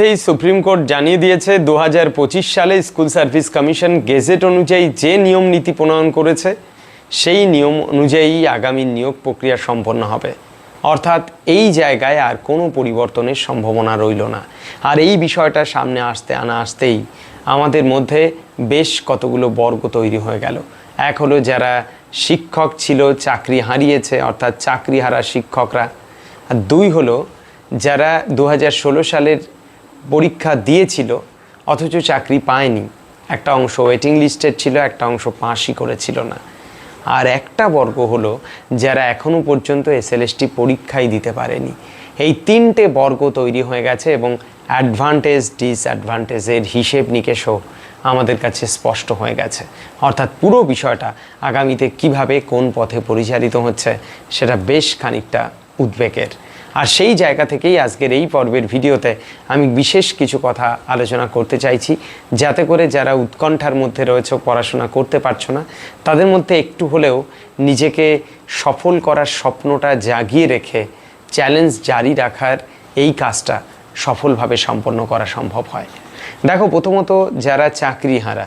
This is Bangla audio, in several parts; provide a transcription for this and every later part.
ইতিমধ্যেই সুপ্রিম কোর্ট জানিয়ে দিয়েছে দু হাজার পঁচিশ সালে স্কুল সার্ভিস কমিশন গেজেট অনুযায়ী যে নিয়ম নীতি প্রণয়ন করেছে, সেই নিয়ম অনুযায়ী আগামী নিয়োগ প্রক্রিয়া সম্পন্ন হবে। অর্থাৎ এই জায়গায় আর কোনো পরিবর্তনের সম্ভাবনা রইল না। আর এই বিষয়টা সামনে আসতে আনা আসতেই আমাদের মধ্যে বেশ কতগুলো বর্গ তৈরি হয়ে গেল। এক হলো যারা শিক্ষক ছিল, চাকরি হারিয়েছে, অর্থাৎ চাকরি হারা শিক্ষকরা। আর দুই হলো যারা দু হাজার ষোলো সালের পরীক্ষা দিয়েছিল, অথচ চাকরি পায়নি। একটা অংশ ওয়েটিং লিস্টের ছিল, একটা অংশ পাসই করেছিল না। আর একটা বর্গ হলো, যারা এখনও পর্যন্ত এসএলএসটি পরীক্ষাই দিতে পারেনি। এই তিনটে বর্গ তৈরি হয়ে গেছে এবং অ্যাডভান্টেজ ডিসঅ্যাডভান্টেজের হিসেব নিকেশও আমাদের কাছে স্পষ্ট হয়ে গেছে। অর্থাৎ পুরো বিষয়টা আগামীতে কীভাবে কোন পথে পরিচালিত হচ্ছে, সেটা বেশ খানিকটা উদ্বেগের। আর সেই জায়গা থেকেই আজকের এই পর্বের ভিডিওতে আমি বিশেষ কিছু কথা আলোচনা করতে চাইছি। যাতে করে যারা উৎকণ্ঠার মধ্যে রয়েছে পড়াশোনা করতে পারছ না, তাদের মধ্যে একটু হলেও নিজেকে সফল করার স্বপ্নটা জাগিয়ে রেখে চ্যালেঞ্জ জারি রাখার এই কাজটা সফলভাবে সম্পন্ন করা সম্ভব হয়। দেখো, প্রথমত যারা চাকরি হারা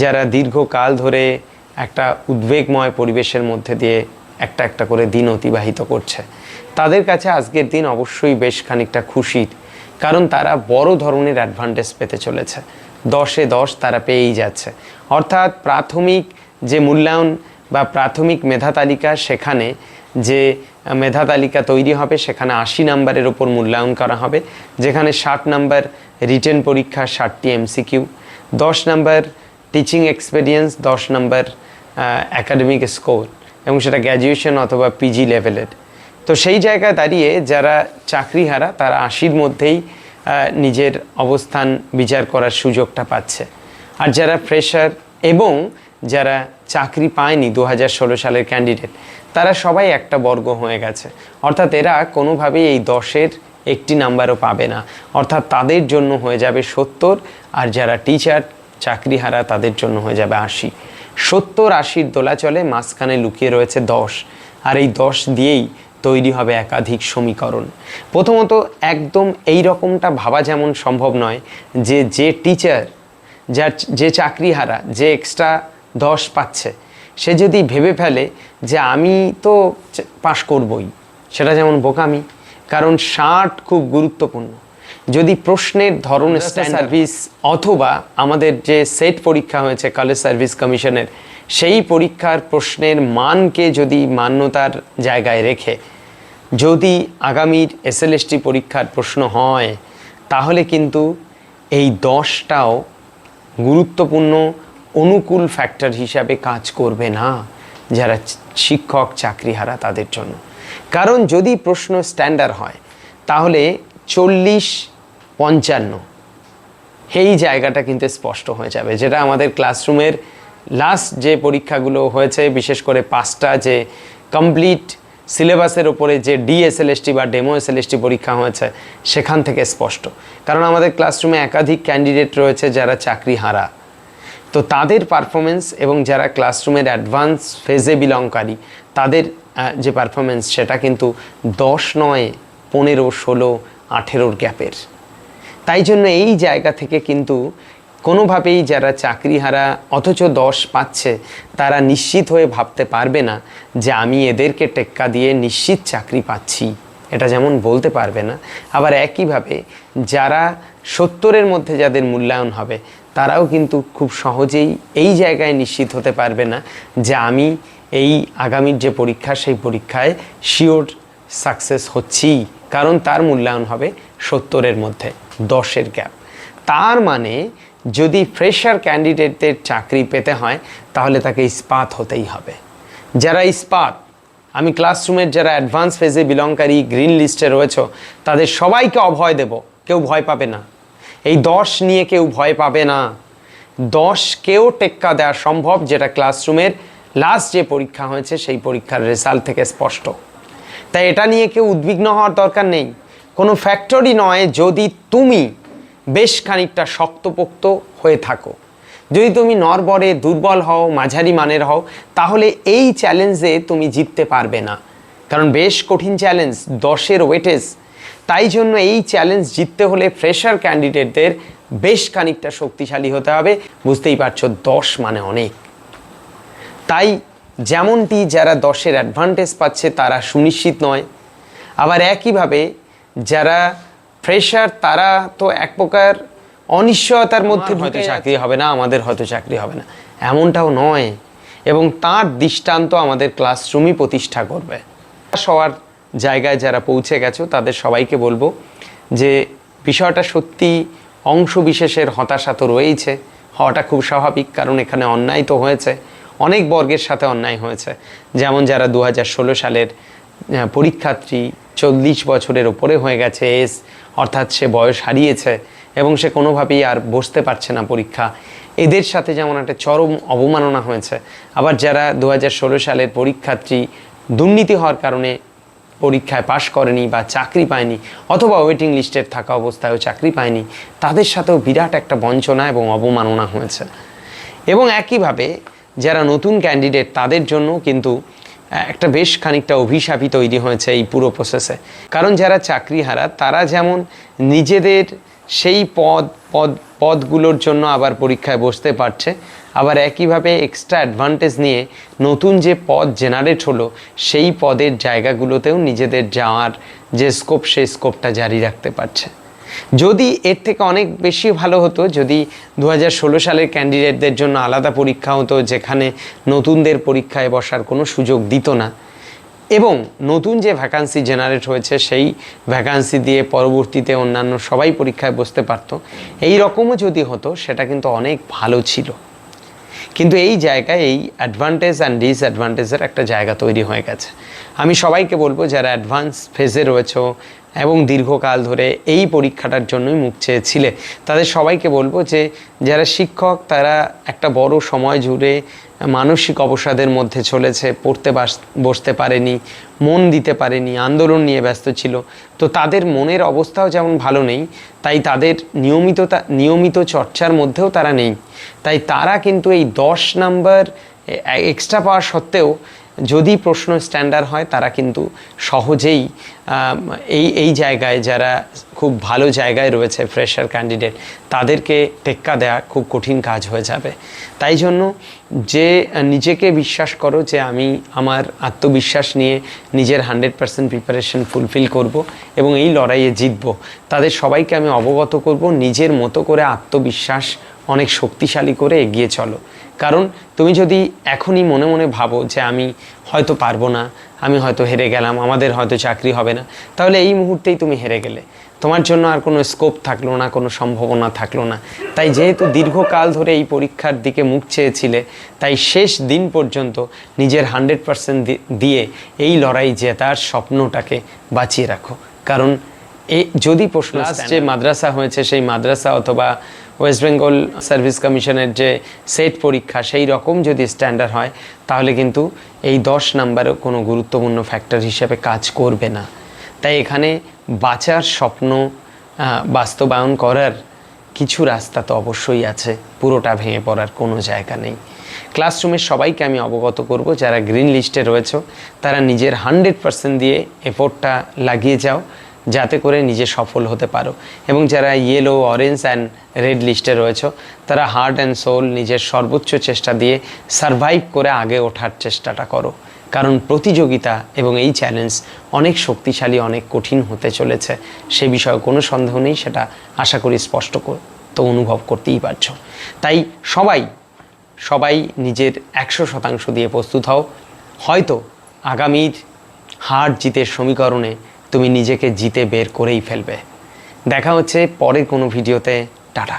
যারা দীর্ঘকাল ধরে একটা উদ্বেগময় পরিবেশের মধ্যে দিয়ে একটা একটা করে দিন অতিবাহিত করছে। তাদের কাছে আজকের দিন অবশ্যই বেশ খানিকটা খুশির কারণ তারা বড় ধরনের অ্যাডভান্টেজ পেতে চলেছে। দশে দশ তারা পেয়েই যাচ্ছে। অর্থাৎ প্রাথমিক যে মূল্যায়ন বা প্রাথমিক মেধা তালিকা সেখানে যে মেধা তালিকা তৈরি হবে, সেখানে আশি নাম্বারের ওপর মূল্যায়ন করা হবে, যেখানে ষাট নাম্বার রিটেন পরীক্ষা, ষাটটি এমসিকিউ দশ নাম্বার টিচিং এক্সপিরিয়েন্স দশ নাম্বার অ্যাকাডেমিক স্কোর এবং সেটা গ্র্যাজুয়েশন অথবা পিজি লেভেলের তো সেই জায়গায় দাঁড়িয়ে যারা চাকরি হারা তারা আশির মধ্যেই নিজের অবস্থান বিচার করার সুযোগটা পাচ্ছে। আর যারা ফ্রেশার এবং যারা চাকরি পায়নি দু হাজার ষোলো সালের ক্যান্ডিডেট তারা সবাই একটা বর্গ হয়ে গেছে। অর্থাৎ এরা কোনোভাবেই এই দশের একটি নাম্বারও পাবে না। অর্থাৎ তাদের জন্য হয়ে যাবে সত্তর, আর যারা টিচার চাকরি হারা তাদের জন্য হয়ে যাবে আশি। সত্তর আশির দোলাচলে মাঝখানে লুকিয়ে রয়েছে দশ। আর এই দশ দিয়েই তৈরি হবে একাধিক সমীকরণ। প্রথমত, একদম এই রকমটা ভাবা যেমন সম্ভব নয় যে যে টিচার, যার যে চাকরি হারা, যে এক্সট্রা দশ পাচ্ছে, সে যদি ভেবে ফেলে যে আমি তো পাশ করবই, সেটা যেমন বোকামি, কারণ ষাট খুব গুরুত্বপূর্ণ। যদি প্রশ্নের ধরন সার্ভিস অথবা আমাদের যে সেট পরীক্ষা হয়েছে কলেজ সার্ভিস কমিশনের সেই পরীক্ষার প্রশ্নের মানকে যদি মান্যতার জায়গায় রেখে যদি আগামীর এসএলএসটি পরীক্ষার প্রশ্ন হয় তাহলে কিন্তু এই দশটাও গুরুত্বপূর্ণ অনুকূল ফ্যাক্টর হিসাবে কাজ করবে না যারা শিক্ষক চাকরিহারা তাদের জন্য। কারণ যদি প্রশ্ন স্ট্যান্ডার্ড হয় তাহলে চল্লিশ পঞ্চান্ন। এই জায়গাটা কিন্তু স্পষ্ট হয়ে যাবে, যেটা আমাদের ক্লাসরুমের লাস্ট যে পরীক্ষাগুলো হয়েছে, বিশেষ করে পাঁচটা যে কমপ্লিট সিলেবাসের ওপরে যে ডিএসএলএসটি বা ডেমো এসএলএসটি পরীক্ষা হয়েছে, সেখান থেকে স্পষ্ট। কারণ আমাদের ক্লাসরুমে একাধিক ক্যান্ডিডেট রয়েছে যারা চাকরি হারা। তো তাদের পারফরমেন্স এবং যারা ক্লাসরুমের অ্যাডভান্স ফেজে বিলংকারী তাদের যে পারফরমেন্স সেটা কিন্তু দশ নয়, পনেরো, ষোলো, আঠেরোর গ্যাপের তাই জন্য এই জায়গা থেকে কিন্তু কোনোভাবেই যারা চাকরিহারা, অথচ দশ পাচ্ছে, তারা নিশ্চিত হয়ে ভাবতে পারবে না যে আমি এদেরকে টেক্কা দিয়ে নিশ্চিত চাকরি পাচ্ছি। এটা যেমন বলতে পারবে না। আবার একইভাবে যারা সত্তরের মধ্যে যাদের মূল্যায়ন হবে, তারাও কিন্তু খুব সহজেই এই জায়গায় নিশ্চিত হতে পারবে না যে আমি এই আগামীর যে পরীক্ষা, সেই পরীক্ষায় শিওর সাকসেস হচ্ছি। কারণ তার মূল্যায়ন হবে সত্তরের মধ্যে, দশের গ্যাপ তার মানে যদি ফ্রেশার ক্যান্ডিডেটদের চাকরি পেতে হয়, তাহলে তাকে ইস্পাত হতেই হবে। যারা ইস্পাত আমি ক্লাসরুমের যারা অ্যাডভান্স ফেজে বিলংকারী গ্রিন লিস্টে রয়েছে, তাদের সবাইকে অভয় দেব, কেউ ভয় পাবে না। এই দশ নিয়ে কেউ ভয় পাবে না। দশকেও টেক্কা দেওয়া সম্ভব, যেটা ক্লাসরুমের লাস্ট যে পরীক্ষা হয়েছে, সেই পরীক্ষার রেজাল্ট থেকে স্পষ্ট। তাই এটা নিয়ে কেউ উদ্বিগ্ন হওয়ার দরকার নেই। কোনো ফ্যাক্টরি নয় যদি তুমি বেশ খানিকটা শক্তপোক্ত হয়ে থাকো। যদি তুমি নরবরে দুর্বল হও, মাঝারি মানের হও, তাহলে এই চ্যালেঞ্জে তুমি জিততে পারবে না। কারণ বেশ কঠিন চ্যালেঞ্জ দশের ওয়েটেজ তাই জন্য এই চ্যালেঞ্জ জিততে হলে ফ্রেশার ক্যান্ডিডেটদের বেশ খানিকটা শক্তিশালী হতে হবে। বুঝতেই পারছ, দশ মানে অনেক। তাই যেমনটি যারা দশের অ্যাডভান্টেজ পাচ্ছে, তারা সুনিশ্চিত নয়। আবার একইভাবে যারা ফ্রেশার তারা তো এক প্রকার অনিশ্চয়তার মধ্যে হয়তো চাকরি হবে না আমাদের হয়তো চাকরি হবে না। এমনটাও নয়। এবং তার দৃষ্টান্ত আমাদের ক্লাসরুমই প্রতিষ্ঠা করবে। সবার জায়গায় যারা পৌঁছে গেছো তাদের সবাইকে বলব যে বিষয়টা সত্যি অংশ বিশেষের হতাশা তো রয়েইছে। হওয়াটা খুব স্বাভাবিক কারণ এখানে অন্যায় তো হয়েছে। অনেক বর্গের সাথে অন্যায় হয়েছে। যেমন যারা দু হাজার ষোলো সালের পরীক্ষার্থী চল্লিশ বছরের ওপরে হয়ে গেছে, এস, অর্থাৎ সে বয়স হারিয়েছে এবং সে কোনোভাবেই আর বসতে পারছে না পরীক্ষা। এদের সাথে যেমন একটা চরম অবমাননা হয়েছে, আবার যারা দু হাজার ষোলো সালের পরীক্ষার্থী দুর্নীতি হওয়ার কারণে পরীক্ষায় পাশ করেনি বা চাকরি পায়নি অথবা ওয়েটিং লিস্টের থাকা অবস্থায়ও চাকরি পায়নি, তাদের সাথেও বিরাট একটা বঞ্চনা এবং অবমাননা হয়েছে। এবং একইভাবে যারা নতুন ক্যান্ডিডেট তাদের জন্য কিন্তু একটা বেশ খানিকটা অভিশাপই তৈরি হয়েছে এই পুরো প্রসেসে কারণ যারা চাকরি হারা তারা যেমন নিজেদের সেই পদ পদ, পদগুলোর জন্য আবার পরীক্ষায় বসতে পারছে, আবার একইভাবে এক্সট্রা অ্যাডভান্টেজ নিয়ে নতুন যে পদ জেনারেট হলো, সেই পদের জায়গাগুলোতেও নিজেদের যাওয়ার যে স্কোপ সেই স্কোপটা জারি রাখতে পারছে। যদি এর থেকে অনেক বেশি ভালো হতো, যদি দুহাজার ষোলো সালের ক্যান্ডিডেটদের জন্য আলাদা পরীক্ষা হতো, যেখানে নতুনদের পরীক্ষায় বসার কোনো সুযোগ দিত না, এবং নতুন যে ভ্যাকান্সি জেনারেট হয়েছে, সেই ভ্যাকান্সি দিয়ে পরবর্তীতে অন্যান্য সবাই পরীক্ষায় বসতে পারতো, এই রকমও যদি হতো, সেটা কিন্তু অনেক ভালো ছিল। কিন্তু এই জায়গায় এই অ্যাডভান্টেজ অ্যান্ড ডিসঅ্যাডভান্টেজের একটা জায়গা তৈরি হয়ে গেছে। আমি সবাইকে বলব, যারা অ্যাডভান্স ফেজে রয়েছে এবং দীর্ঘকাল ধরে এই পরীক্ষাটার জন্যই মুখ চেয়েছিলে। তাদের সবাইকে বলব যে, যারা শিক্ষক, তারা একটা বড় সময় জুড়ে মানসিক অবসাদের মধ্যে চলেছে, পড়তে বাস- বসতে পারেনি, মন দিতে পারেনি, আন্দোলন নিয়ে ব্যস্ত ছিল। তো তাদের মনের অবস্থাও যেমন ভালো নেই, তাই তাদের নিয়মিততা, নিয়মিত চর্চার মধ্যেও তারা নেই। তাই তারা কিন্তু এই দশ নাম্বার এক্সট্রা পাওয়ার সত্ত্বেও যদি প্রশ্ন স্ট্যান্ডার্ড হয়, তারা কিন্তু সহজেই এই এই জায়গায় যারা খুব ভালো জায়গায় রয়েছে ফ্রেশার ক্যান্ডিডেট তাদেরকে টেক্কা দেওয়া খুব কঠিন কাজ হয়ে যাবে। তাই জন্য যে, নিজেকে বিশ্বাস করো যে, আমি আমার আত্মবিশ্বাস নিয়ে নিজের হান্ড্রেড পার্সেন্ট প্রিপারেশন ফুলফিল করব এবং এই লড়াইয়ে জিতব। তাদের সবাইকে আমি অবগত করব, নিজের মতো করে আত্মবিশ্বাস অনেক শক্তিশালী করে এগিয়ে চলো। কারণ তুমি যদি এখনই মনে মনে ভাবো যে আমি হয়তো পারব না আমি হয়তো হেরে গেলাম আমাদের হয়তো চাকরি হবে না তাহলে এই মুহূর্তেই তুমি হেরে গেলে। তোমার জন্য আর কোনো স্কোপ থাকল না কোনো সম্ভাবনা থাকল না। তাই যেহেতু দীর্ঘকাল ধরে এই পরীক্ষার দিকে মুখ চেয়েছিলে তাই শেষ দিন পর্যন্ত নিজের হান্ড্রেড পার্সেন্ট দিয়ে এই লড়াই জেতার স্বপ্নটাকে বাঁচিয়ে রাখো। কারণ এ যদি প্রশ্ন যে মাদ্রাসা হয়েছে সেই মাদ্রাসা অথবা ওয়েস্ট বেঙ্গল সার্ভিস কমিশনের যে সেট পরীক্ষা সেই রকম যদি স্ট্যান্ডার্ড হয়, তাহলে কিন্তু এই দশ নাম্বারও কোনো গুরুত্বপূর্ণ ফ্যাক্টর হিসেবে কাজ করবে না। তাই এখানে বাঁচার স্বপ্ন বাস্তবায়ন করার কিছু রাস্তা তো অবশ্যই আছে, পুরোটা ভেঙে পড়ার কোনো জায়গা নেই। ক্লাসরুমের সবাইকে আমি অবগত করব, যারা গ্রিন লিস্টে রয়েছে, তারা নিজের হান্ড্রেড পার্সেন্ট দিয়ে এফোর্টটা লাগিয়ে যাও। যাতে করে নিজে সফল হতে পারো। এবং যারা ইয়েলো অরেঞ্জ অ্যান্ড রেড লিস্টে রয়েছে, তারা হার্ট অ্যান্ড সোল নিজের সর্বোচ্চ চেষ্টা দিয়ে সারভাইভ করে আগে ওঠার চেষ্টাটা করো। কারণ প্রতিযোগিতা এবং এই চ্যালেঞ্জ অনেক শক্তিশালী, অনেক কঠিন হতে চলেছে। সে বিষয়ে কোনো সন্দেহ নেই, সেটা আশা করি স্পষ্ট তো অনুভব করতেই পারছ। তাই সবাই সবাই নিজের একশো শতাংশ দিয়ে প্রস্তুত হও। হয়তো আগামীর হার জিতের সমীকরণে তুমি নিজেকে জিতে বের করেই ফেলবে। দেখা হচ্ছে পরের কোনো ভিডিওতে। টাটা।